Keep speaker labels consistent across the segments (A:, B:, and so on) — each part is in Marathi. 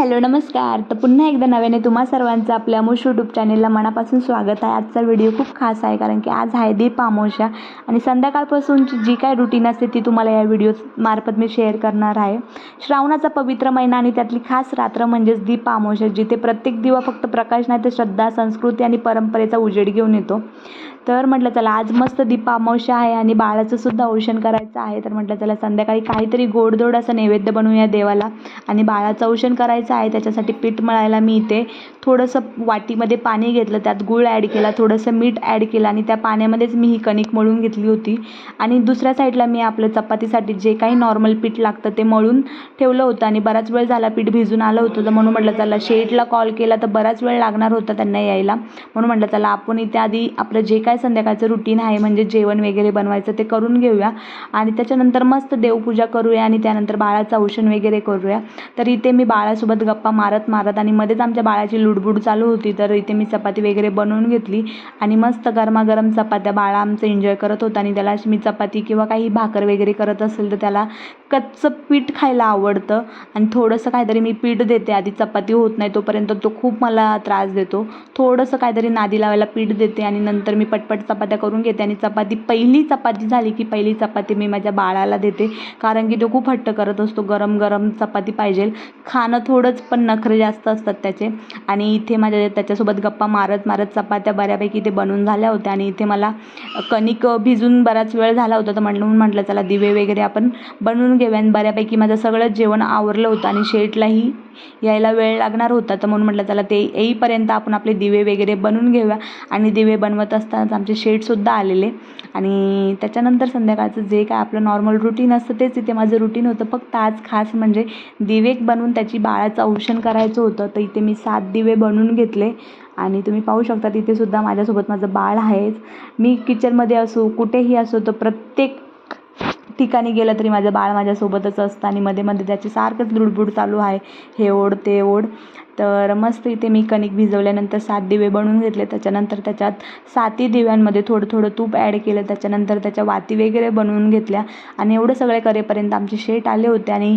A: हॅलो नमस्कार. तर पुन्हा एकदा नव्याने तुम्हा सर्वांचं आपल्या अमुष यूट्यूब चॅनेलला मनापासून स्वागत आहे. आजचा व्हिडिओ खूप खास आहे कारण की आज आहे दीप अमावस्या आणि संध्याकाळपासूनची जी काय रुटीन असते ती तुम्हाला या व्हिडिओ मार्फत मी शेअर करणार आहे. श्रावणाचा पवित्र महिना आणि त्यातली खास रात्र म्हणजेच दीप अमावस्या जिथे प्रत्येक दिवा फक्त प्रकाश नाही तर श्रद्धा संस्कृती आणि परंपरेचा उजेड घेऊन येतो. तर म्हटलं चला आज मस्त दीप अमावस्या आहे आणि बाळाचं सुद्धा औषण करायचं आहे. तर म्हटलं चला संध्याकाळी काहीतरी गोडधोड असं नैवेद्य बनवूया देवाला आणि बाळाचं औषण करायचं आहे त्याच्यासाठी पीठ मळायला मी इथे थोडंसं वाटीमध्ये पाणी घेतलं त्यात गूळ ॲड केला थोडंसं मीठ ॲड केलं आणि त्या पाण्यामध्येच मी ही कणिक मळून घेतली होती. आणि दुसऱ्या साईडला मी आपलं चपातीसाठी जे काही नॉर्मल पीठ लागतं ते मळून ठेवलं होतं आणि बराच वेळ झाला पीठ भिजून आलं होतं. तर म्हणून म्हटलं चला शेठला कॉल केला तर बराच वेळ लागणार होता त्यांना यायला. म्हणून म्हटलं चला आपण इथे आधी आपलं जे काय संध्याकाळचं रुटीन आहे म्हणजे जेवण वगैरे बनवायचं ते करून घेऊया आणि त्याच्यानंतर मस्त देवपूजा करूया आणि त्यानंतर बाळाचं औषण वगैरे करूया. तर इथे मी बाळासोबत गप्पा मारत मारत आणि मध्येच आमच्या बाळाची लुडबुड चालू होती तर इथे मी चपाती वगैरे बनवून घेतली आणि मस्त गरमागरम चपात्या बाळा आमचं एन्जॉय करत होता आणि त्याला मी चपाती किंवा काही भाकर वगैरे करत असेल तर त्याला कच्चं पीठ खायला आवडतं आणि थोडंसं काहीतरी मी पीठ देते. आधी चपाती होत नाही तोपर्यंत तो खूप मला त्रास देतो. थोडंसं काहीतरी नादी लावायला पीठ देते आणि नंतर मी पटपट चपात्या करून घेते आणि चपाती पहिली चपाती झाली की पहिली चपाती मी माझ्या बाळाला देते. कारण की तो खूप हट्ट करत असतो गरम गरम चपाती पाहिजे. खाणं थोडंच पण नखरे जास्त असतात त्याचे. आणि इथे माझ्या त्याच्यासोबत गप्पा मारत मारत चपात्या बऱ्यापैकी इथे बनवून झाल्या होत्या आणि इथे मला कणिक भिजून बराच वेळ झाला होता तर म्हणून म्हटलं चला दिवे वगैरे आपण बनवून घेऊया आणि बऱ्यापैकी माझं सगळं जेवण आवरलं होतं आणि शेटलाही यायला वेळ लागणार होता. तर म्हणून म्हटलं चला ते येईपर्यंत आपण आपले दिवे वगैरे बनवून घेऊया. आणि दिवे बनवत असतानाच आमचे शेटसुद्धा आलेले. आणि त्याच्यानंतर संध्याकाळचं जे काय आपलं नॉर्मल रुटीन असतं तेच इथे माझं रुटीन होतं. फक्त आज खास म्हणजे दिवे बनवून त्याची बाळाचं औषण करायचं होतं. तर इथे मी सात दिवे बनवून घेतले. आणि तुम्ही पाहू शकता तिथेसुद्धा माझ्यासोबत माझं बाळ आहेच. मी किचनमध्ये असो कुठेही असो तर प्रत्येक ठिकाणी गेलं तरी माझं बाळ माझ्यासोबतच असतं आणि मध्ये मध्ये त्याची सारखंच लुडबुड चालू आहे. हे ओढ ते ओढ. तर मस्त इथे मी कणिक भिजवल्यानंतर सात दिवे बनवून घेतले. त्याच्यानंतर त्याच्यात सातही दिव्यांमध्ये थोडं थोडं तूप ॲड केलं. त्याच्यानंतर त्याच्या वाती वगैरे बनवून घेतल्या. आणि एवढं सगळे करेपर्यंत आमचे शेट आले होते आणि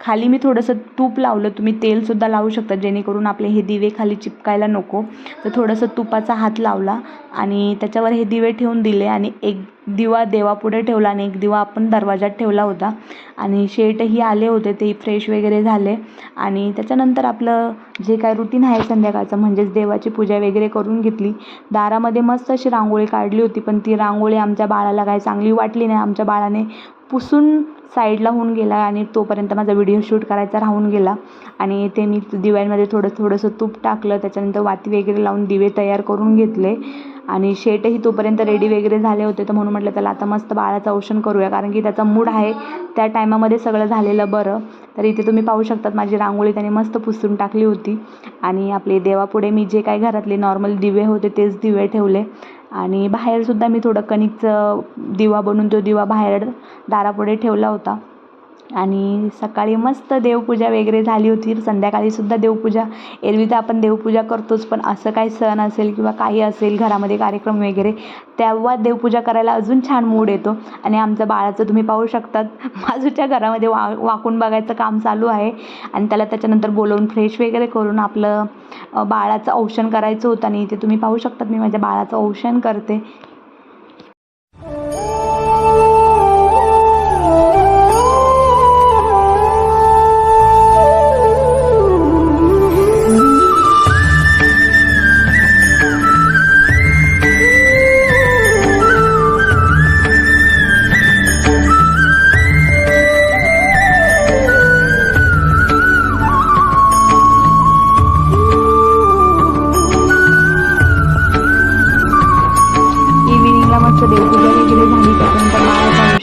A: खाली मी थोडंसं तूप लावलं. तुम्ही तेलसुद्धा लावू शकता जेणेकरून आपले हे दिवे खाली चिपकायला नको. तर थोडंसं तुपाचा हात लावला आणि त्याच्यावर हे दिवे ठेवून दिले आणि एक दिवा देवापुढे ठेवला आणि एक दिवा आपण दरवाजात ठेवला होता. आणि शेटही आले होते ते फ्रेश वगैरे झाले. आणि त्याच्यानंतर आपलं जे काय रुटीन आहे संध्याकाळचं म्हणजेच देवाची पूजा वगैरे करून घेतली. दारामध्ये मस्त अशी रांगोळी काढली होती पण ती रांगोळी आमच्या बाळाला काय चांगली वाटली नाही. आमच्या बाळाने पुसून साईडला होऊन गेला आणि तोपर्यंत माझा व्हिडिओ शूट करायचा राहून गेला. आणि ते मी दिव्यांमध्ये थोडं थोडंसं तूप टाकलं त्याच्यानंतर वाती वगैरे लावून दिवे तयार करून घेतले. आणि शेटही तोपर्यंत रेडी वगैरे झाले होते तर म्हणून म्हटलं त्याला आता मस्त बाळाचं औषण करूया. कारण की त्याचा मूड आहे त्या टायमामध्ये सगळं झालेलं बरं. तर इथे तुम्ही पाहू शकतात माझी रांगोळी त्याने मस्त पुसून टाकली होती. आणि आपले देवापुढे मी जे काय घरातले नॉर्मल दिवे होते तेच दिवे ठेवले. आणि बाहेरसुद्धा मी थोडं कणिकचं दिवा बनवून तो दिवा बाहेर दारापुढे ठेवला होता. आणि सकाळी मस्त देवपूजा वगैरे झाली होती. संध्याकाळीसुद्धा देवपूजा. एरवी तर आपण देवपूजा करतोच पण असं काही सण असेल किंवा काही असेल घरामध्ये कार्यक्रम वगैरे तेव्हा देवपूजा करायला अजून छान मूड येतो. आणि आमचं बाळाचं तुम्ही पाहू शकतात. बाजूच्या घरामध्ये वा वाकून बघायचं काम चालू आहे. आणि त्याला त्याच्यानंतर बोलवून फ्रेश वगैरे करून आपलं बाळाचं औषण करायचं होतं. आणि इथे तुम्ही पाहू शकतात मी माझ्या बाळाचं औषण करते.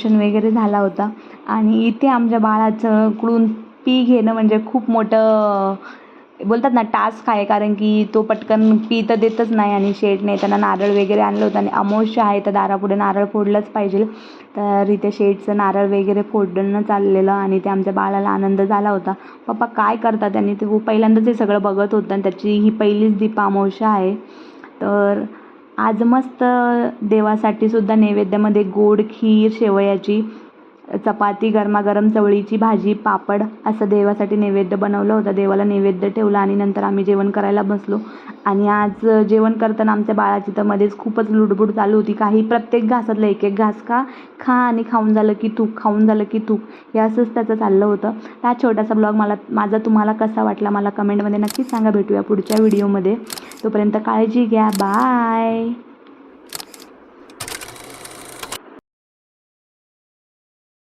A: ऑपरेशन वगैरे झाला होता. आणि इथे आमच्या बाळाचं कडून पी घेणं म्हणजे खूप मोठं बोलतात ना टास्क आहे. कारण की तो पटकन पी तर देतच नाही आणि शेठने त्यांना नारळ वगैरे आणलं होतं. आणि अमावस्या आहे तर दारापुढे नारळ फोडलंच पाहिजे. तर इथे शेठचं नारळ वगैरे फोडणं चाललेलं आणि ते आमच्या बाळाला आनंद झाला होता. पप्पा काय करतात त्यांनी? ते पहिल्यांदाच हे सगळं बघत होतं आणि त्याची ही पहिलीच दीप अमावस्या आहे. तर आज मस्त देवासाठी सुद्धा नैवेद्यामध्ये गोड खीर शेवयाची चपाती गरमागरम चवळीची भाजी पापड असं देवासाठी नैवेद्य बनवलं होतं. देवाला नैवेद्य ठेवला आणि नंतर आम्ही जेवण करायला बसलो. आणि आज जेवण करताना आमच्या बाळाची तर मध्येच खूपच लुडबुड चालू होती. काही प्रत्येक घासातलं एक एक घास खा खा आणि खाऊन झालं की तूक खाऊन झालं की तूक हे असंच त्याचं चाललं होतं. हा छोटासा ब्लॉग मला माझा तुम्हाला कसा वाटला मला कमेंटमध्ये नक्कीच सांगा. भेटूया पुढच्या व्हिडिओमध्ये. तोपर्यंत काळजी घ्या. बाय!